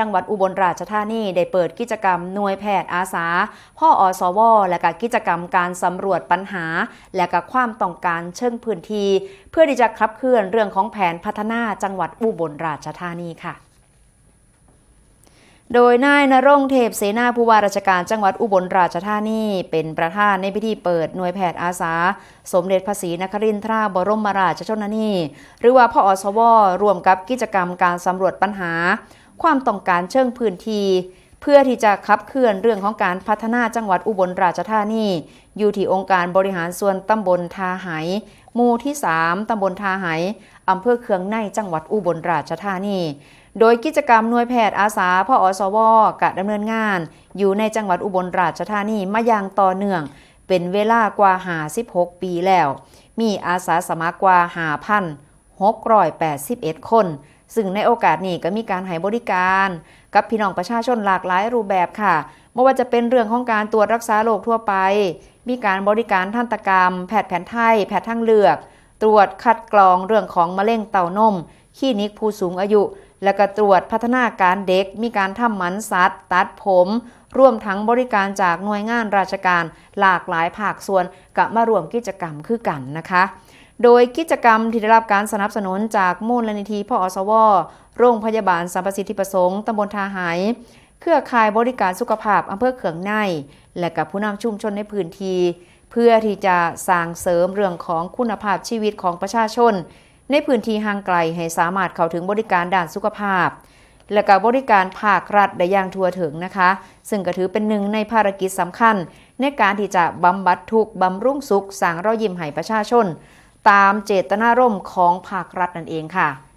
จังหวัดอุบลราชธานีได้เปิดกิจกรรมหน่วยแพทย์อาสา พ่ออสว และก็กิจกรรมการสำรวจปัญหา และก็ความต้องการเชิงพื้นที่ เพื่อที่จะขับเคลื่อนเรื่องของแผนพัฒนาจังหวัดอุบลราชธานีค่ะ โดยนายนรงเทพเสนาผู้ว่าราชการจังหวัดอุบลราชธานี เป็นประธานในพิธีเปิดหน่วยแพทย์อาสา สมเด็จพระศรีนครินทราบรมราชชนนีหรือว่าพออสวรวมกับกิจกรรมการสำรวจปัญหา ความต้องการเชิงพื้นที่เพื่อที่จะขับเคลื่อนเรื่องของการพัฒนาจังหวัดอุบลราชธานี อยู่ที่องค์การบริหารส่วนตำบลทาไหหมู่ที่ 3 ตำบลทาไหอำเภอเคืองในจังหวัดอุบลราชธานี โดยกิจกรรมหน่วยแพทย์อาสาพออสวกะดำเนินงาน อยู่ในจังหวัดอุบลราชธานีมาอย่างต่อเนื่อง เป็นเวลากว่า56ปีแล้ว มีอาสาสมัครกว่า5,681คน ซึ่งในโอกาสนี้ก็มีการให้บริการ กับพี่น้องประชาชนหลากหลายรูปแบบค่ะไม่ว่าจะเป็นเรื่องของการตรวจรักษาโรคทั่วไป มีการบริการทันตกรรม แพทย์แผนไทย แพทย์ทางเลือก ตรวจคัดกรองเรื่องของมะเร็งเต้านม คลินิกผู้สูงอายุ และก็ตรวจพัฒนาการเด็ก มีการทำหมันสัตว์ ตัดผมร่วมทั้งบริการจากหน่วยงานราชการ หลากหลายภาคส่วนกับมารวมกิจกรรมคือกันนะคะ โดยกิจกรรมที่ได้รับการสนับสนุนจากมูลนิธิพออสว โรงพยาบาลสัมประสิทธิประสงค์ตำบลทาหายเครือข่ายบริการสุขภาพอำเภอเขืองใน และกับผู้นำชุมชนในพื้นที่เพื่อที่จะสร้างเสริมเรื่องของคุณภาพชีวิตของประชาชน ในพื้นที่ห่างไกลให้สามารถเข้าถึงบริการด้านสุขภาพ และกับบริการภาครัฐได้อย่างทั่วถึงนะคะ ซึ่งก็ถือเป็นหนึ่งในภารกิจสำคัญ ในการที่จะบำบัดทุกบำรุงสุขสร้างรอยยิ้มให้ประชาชน ตามเจตนารมณ์ของภาครัฐนั่นเองค่ะ